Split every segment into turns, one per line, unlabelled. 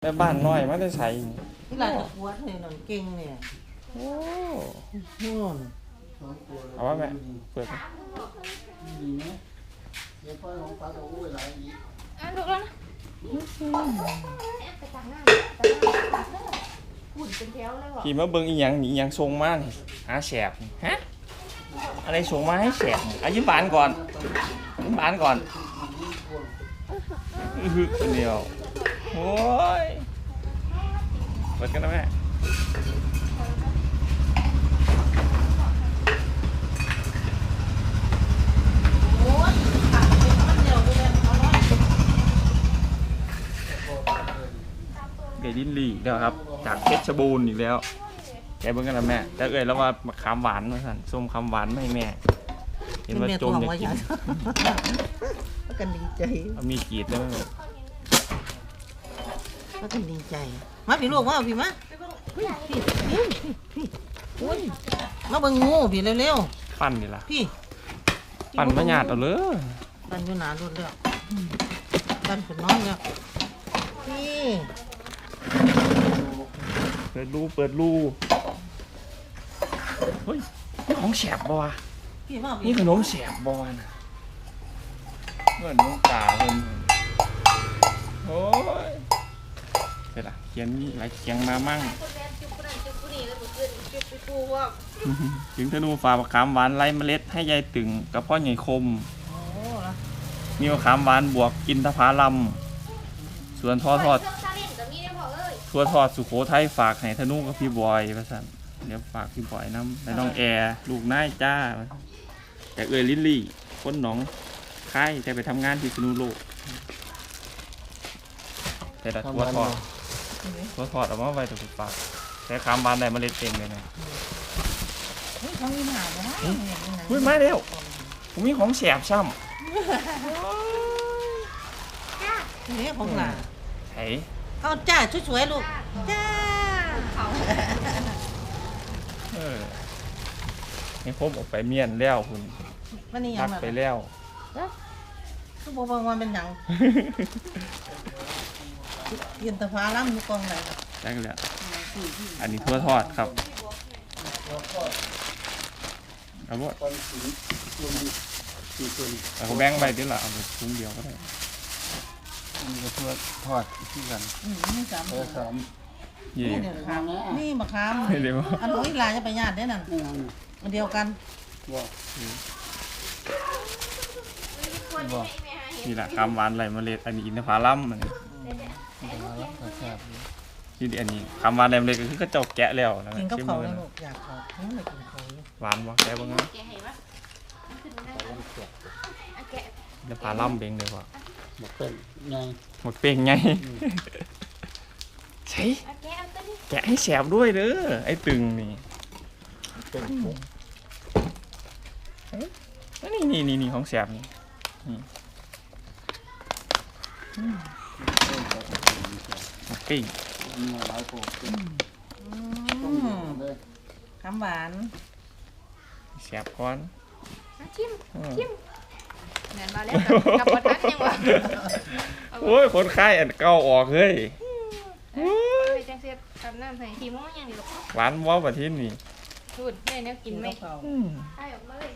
แม่บ้านน้อยมาได้ใส่
นี่หลานจะปวดเลยนอนเก่งเนี่ย
โอ้
นู่น
เอาว่าแม่เปิดไหม
ดีไหมเดี๋ยวพ่อของป้าจะอู้เวลาอีก
อะถูกแล้วนะไปตักหน้าตักหน้าหุ่นเป็นแถวเลยว่ะ
ขี่มาเบิ่งอีหยังนี่อีหยังทรงมานี่หาแสบนี่ฮะอะไรส่งมาให้แสบนี่อายิ้มบานก่อนยิ้มบานก่อนอื้อหือคนเดียว โอ้ยเปิดกันนะแม่
โอ้ยขาดไปมันเดียวกูเลยเอาน้อย
เกยดินลีเดี๋ยวครับ จากเพชรบูรณ์อีกแล้วแกเบิ่งกันนะแม่แต่เอ่ยแล้วว่ามาคำหวานมาสั่นส้มคำหวานไม่ให้แม่ เห็นว่าจมอยากกิน
แล้วกันดีใจ
เอามีกรีดด้วย
แล้วกันดีใจ มาพี่ลูกมาเอาพี่มาพี่พี่พี่พี่โอ้ยมาเบิ่งงูพี่เร็ว
ปั้นนี่ล่ะ
ๆพี่
ปั่นมาหยาดเอาเลย
ปั่นอยู่หนารุ่นแล้วปั่นขุนน้องแล้วพี่
เปิดรูเปิดรูเฮ้ยนี่ของแสบบ่วะ
พี่มา
นี่
พี่
ขนมแสบบ่วะนะเหมือนน้องตาเพิ่นโอ้ยเสร็จละเขียนมีหลายเขียงมามั่ง
คนแม่จุ๊บคนนั้นจุ๊บคนนี้แล้วก็ขึ้นจุ๊บไปปูว่า
ถึงธนูฝ่ามะขามหวานไร้เมล็ดให้ยายตึงกับพ่อใหญ่คม
โอ้ละ
มีมะขามหวานบวกกินทผาลำส่วนทอทอด
เครื่องซาเล้งกับมีได้พอเอ้ย
ทั่วทอดสุโขทัยฝากให้ธนุกับพี่บอยว่าซั่นเดี๋ยวฝากพี่บอยน้ำและน้องแอร์ลูกนายจ้าว่าซั่นแต่เอ่ยลิลลี่คนหนองค่ายแต่ไปทำงานที่สนุโลกแต่ละทั่วทอด ทั่วทอดเอามาไว้ตัวฝากแต่คำบานได้เมล็ดเต็มเลยนะ
เฮ้ยเขามีหนาบ่นะ
เฮ้ยมาเร็วผมมีของแสบช่
นี่ของหลานำ
ไห้
เอาจ้าสวยๆลูกจ้า
เขา
เออให้ผมออกไปเมียนแล้วคุณ
วันนี้ยั
พั
ง
ก
แบบ
ไปแล้ว
คือบอกว่ามันเป็นหยัง ยืนตะฟ้าล่ำอยู่กองไหนครับ
ได้กันแล้วอันนี้ทั่วทอดครับเอาหมด
ตอนสีตัวนี้สีตัวนี้
เอาแบ่งไปเดี๋ยวละเอาไปถุงเดียวก็ได้
อันนี้ก็เพื่อทอดที่กัน
อืมนี่สาม
เออสาม
ยี่
นี่เดี๋ยวขามนี่มะขาม
เดี๋ยว
อันนู้นอีหลานจะไปญาติได้นั่น
นี่ยัง
อันเดียวกัน
ว่า
คนที่ไม่ไม่หาเห็น
นี่แหละคำหวานไหลเมล็ดอันนี้อินทผลัมอันนี้
มาแล้วก็แซ่บ
ที่อันนี้คำหวานไหลเมล็ดก็คือก็เจ้าแกะแล้วนะ
กินกับ
ชิม
เขาว
เล
แล้
ยว
ลูกอยากเขาเขาไม่กินเขาอยู่
หวานบ่แกะบ้างนะ
แกเห็นปะมันขึ้นได้อะแกะ
อินทผลัมเบงเลยว่ะ
หมกเป็นไง
หมดเป้งไงใช่
อะแกะเอาตัวนี้
แกะให้แสบด้วยเด้อไอ้ตึงนี่
เป็นปุ๊บ
นี่นี่นี่นี่ของแสบนี่
เพิ่มกับ
หมดปิ้ง
มีหลายโปรเป็น
อื
ต้ม
ม
เลย
คำหวาน
แสบก่อน
อะชิม
อืม
ชิมเหมือนมาแล้วกับวัดทัดยังวะ
โอ้ยคนไข้อันเก่าออกเฮ้ย
ไปจังเสียบกับน้ำใส่ทีมอยังดีหรอก
หวานว่าประเทศนี่
สูตรแม่เนี่ยกินไหม
กับเขาว
อืม
ใช่ออกมาเลย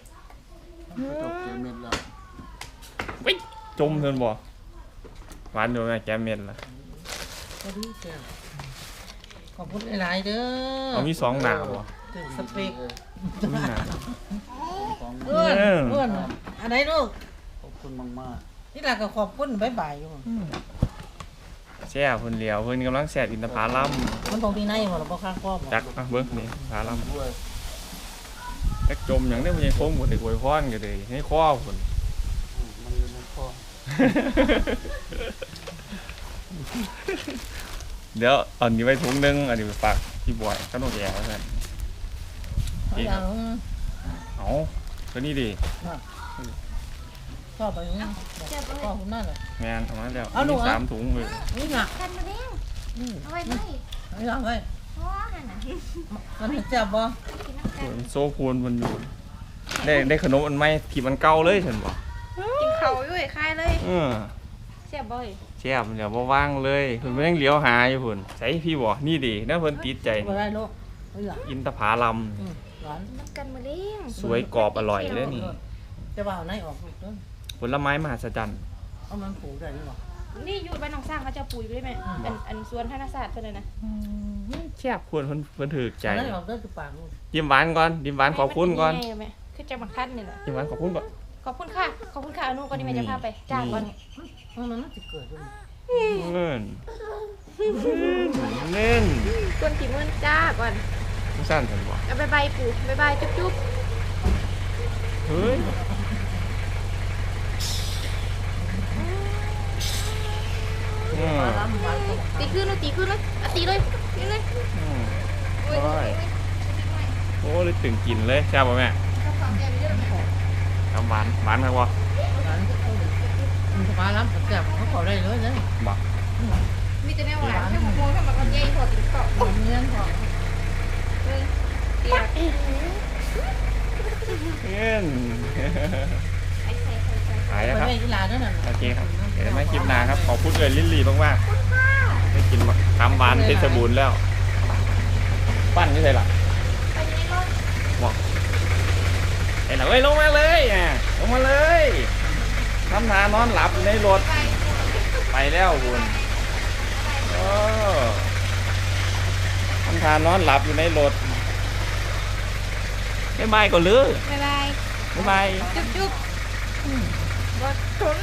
ก็ตกเกเม็ดแล้ว
วิจมเทินบ่หวานอยู่แม่แกเม็ดละ
ก็ดีเจ้าขอบคุณหลายๆเด้อ
เอามีสองหนาบ่
ถึงสเปก
มีหนา
ของ
เพื่อน
เออ
เพื่อนอะไรลูก
ขอบคุณมาก
นี่หลานก็ขอบคุณบ๊ายบายอยู่
แช่เพิ่นเหลียวเพิ่นกำลังแซ่บอินทผลัม
มันต้องมีในหมดหรอบ่ข้างครอบบ่
จักอะเบิ่งนี่ผาลัม
ๆด้วย
จักจมหยังได้บ่ยังโค้งหมดไอ้กล้วยพรก็เลยให้คอพุ่น
มันอยู่ในคอ
เดี๋ยวเอาอันนี้ไว้ถุงหนึงอันนี้ไปฝากพี่บอยขนมแย่ว่าซั่น
เอาอย่าง
เอาตัวนี้ดิ
ชอบไปอย่างนี้ขอบคุณมากเลย
แม่นเอามาแล้ว
เอาหนู
มี
เอา
สามถุงเลย
นี่น่ะ
กันมาเด้ง
อืม
เอาไว้เลย
เอาอย่างเลย
เพราะว่านั่นน่ะ
มันเห็นเจ็บบ่
กินน้ำ
ส่
กั
วนนโซพูนมันอยู่ได้ได้ขนมอันใหม่ที่มันเก่าเลยฉันบอก
กินเขาอยู่ไอ้คายเลย
เออ
เสียบบ่อย
แแซ่บเดี๋ยวบ่ว่างเลยเพิ่นบ่ยังเหลียวหาอยู่พุ่นใส่พี่บ่นี่ดินะเพิ่นติดใจ
บ่
นี่
ได้ลูกเฮ้ยหลาน
อินทผลัม
อืมหลาน
น้ำกันมาเลี้ยง
สวยกรอบอร่อยเลยนี่
จะว่าเอาไหนออกลูกเด้อ
ผลไม้มหัศจรรย์
เอามันผูกได้หรือเปล่า
นี่อยู่บ้านหนองสร้างเขาจะเอาปุ๋ยไปได้ไหมอันอันสวนธนศาสตร์เท่านั้นนะ
แซ่บควรเพิ่นเพิ่นถูกใจ
เอาไหนออกได้คือปากลูก
ยิ้มหวานก่อนยิ้มหวานขอบคุณก่อน
แม่แม่คือจะมาคัดนี่แหละ
ยิ้มหวานขอบคุณก่อน
ขอบคุณค่ะ ขอบคุณค่ะอนุก่อนนี่แม่จะพาไปจ้างก่อน
มัน มันน่าจะเกิดด้วย
เงินเน่น
ส่วนกี่มื่นจ้าก่อน
ผู้สั้นฉันบอก
เอาบายบายปู่บายบายจุ๊บจุ๊บ
เฮ้ยอืม
ปลาล้ำหวานก็
ตีขึ้นเลยตีขึ้นเลยอะตีเลยตีเลย
อืม
โอ้ย
โอ้ยโอ้เลยตึงกินเลยแซ่ป่ะแม่ทำหวานหวานครับวะ
หวานก็เอา มันปลาล้ำแซ่บเขาขอได้เลยนะ
บอก
มีแต่แนวหวานแค่หมกโมงแค่หมกกระเจี๊ยบพอติดเกาะ
มันเนี้ยพอ
เลยเตีย
เงิน
ไอ้ใส่ใส่ใส่
หาย
ไป
แล้วครับ
ได้กีฬาด้วยน่ะ
โอเคครับ เดี๋ยวไม่คลิปหนาครับ ขอบคุณเลยลิลลี่มากๆได้กินมะขามหวานเพชรบูรณ์แล้ว ปั้นนี่ใช่หรอ
ไปในรถ
บอกเห็นหรอเอ้ยลงมาเลยอะลงมาเลย ทำทานอนหลับอยู่ในรถ
ไป
ไปแล้วคุณโอ้ทำทานอนหลับอยู่ในรถไม่บายก่อนหรือบา
ยบาย
ไม่บาย
จุ๊บจุ๊บรถชน